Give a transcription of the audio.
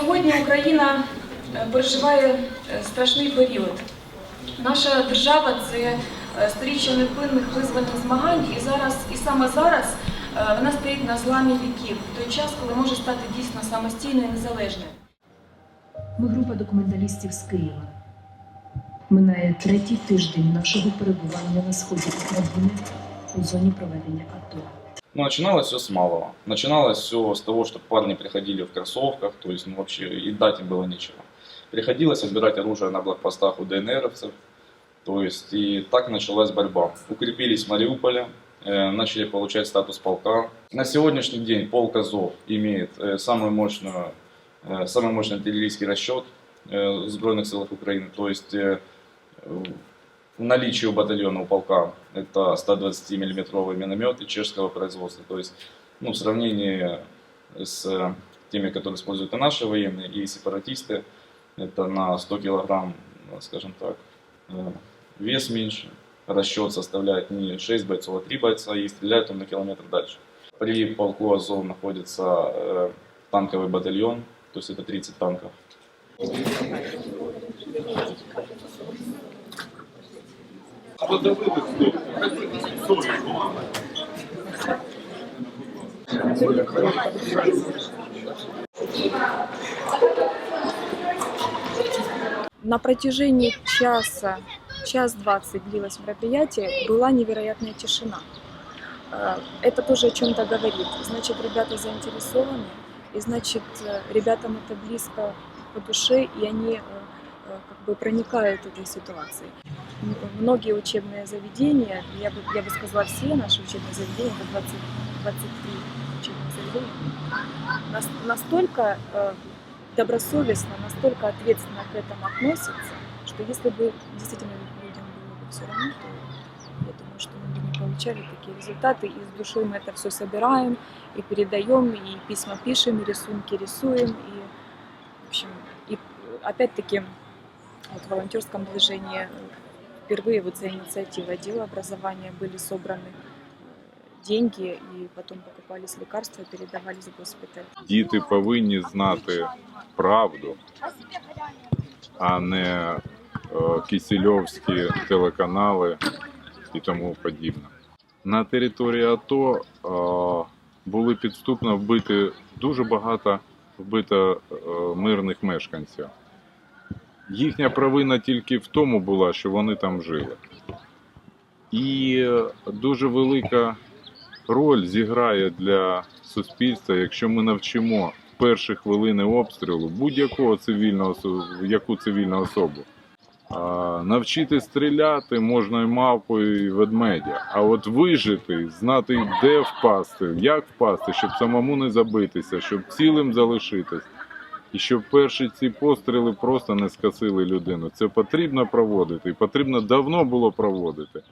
Сьогодні Україна е, переживає е, страшний період. Наша держава це е, сторіччя невпинних визвольних змагань, і зараз, і саме зараз вона стоїть на зламі віків, в той час, коли може стати дійсно самостійною і незалежною. Ми група документалістів з Києва. Минає третій тиждень нашого перебування на сході України у зоні проведення АТО. Ну, начиналось все с малого. Начиналось все с того, что парни приходили в кроссовках, то есть, ну, вообще, и дать им было нечего. Приходилось отбирать оружие на блокпостах у ДНРовцев, то есть, и так началась борьба. Укрепились в Мариуполе, э, начали получать статус полка. На сегодняшний день полк Азов имеет э, самую мощную, э, самый мощный артиллерийский расчет э, Сбройных силах Украины, то есть, э, в наличии у батальона, у полка, это 120 миллиметровые минометы чешского производства. То есть, ну, в сравнении с э, теми, которые используют и наши военные, и сепаратисты, это на 100 килограмм, э, скажем так, э, вес меньше. Расчет составляет не 6 бойцов, а 3 бойца, и стреляет он на километр дальше. При полку Азов находится танковый батальон, то есть это 30 танков. На протяжении часа, час двадцать длилось мероприятие, была невероятная тишина. Э, Это тоже о чем-то говорит. Значит, ребята заинтересованы, и значит, э, ребятам это близко по душе, и они э, как бы проникают этой ситуацией. Многие учебные заведения, я бы, я бы сказала, все наши учебные заведения, это 20, 23 учебных заведения, нас- настолько э, добросовестно, настолько ответственно к этому относятся, что если бы действительно людям было бы все равно, то я думаю, что мы бы не получали такие результаты. И с душой мы это все собираем и передаем, и письма пишем, и рисунки рисуем. И, в общем, и опять-таки вот в волонтерском движении впервые вот за инициативой отдела образования были собраны э, деньги, и потом покупались лекарства, передавались в госпиталь. Діти повинні знати правду, а не е, кисельовські телеканали і тому подібне. На території АТО е, були підступно вбиті дуже багато вбито е, мирних мешканців. Їхня провина тільки в тому була, що вони там жили. І е, дуже велика роль зіграє для суспільства, якщо ми навчимо в перші хвилини обстрілу будь-якого цивільного яку цивільну особу. Навчити стріляти можна і мавпою, і ведмедя. А от вижити, знати, де впасти, як впасти, щоб самому не забитися, щоб цілим залишитись. І щоб перші ці постріли просто не скасили людину. Це потрібно проводити, і потрібно давно було проводити.